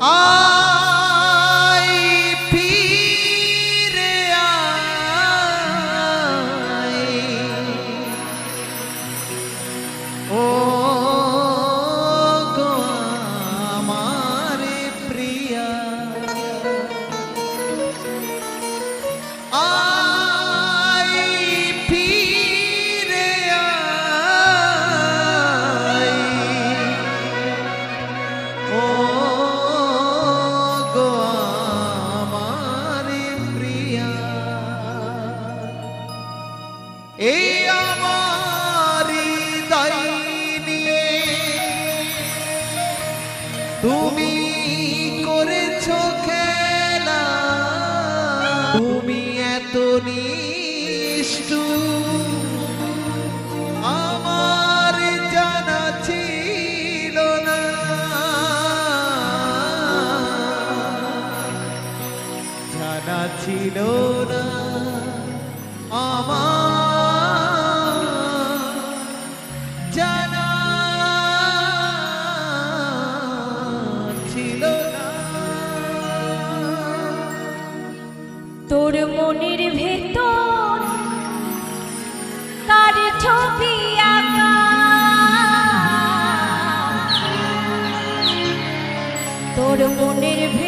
Ah! এই আমার হৃদয় নিয়ে তুমি করেছ খেলা, তুমি এত নিষ্ঠু আমার জানা ছিল না। জানা ছিল না, আমার মনের ভেতর তার ছবি আঁকা। তোর মনের ভেতর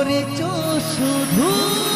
করেছ শুধু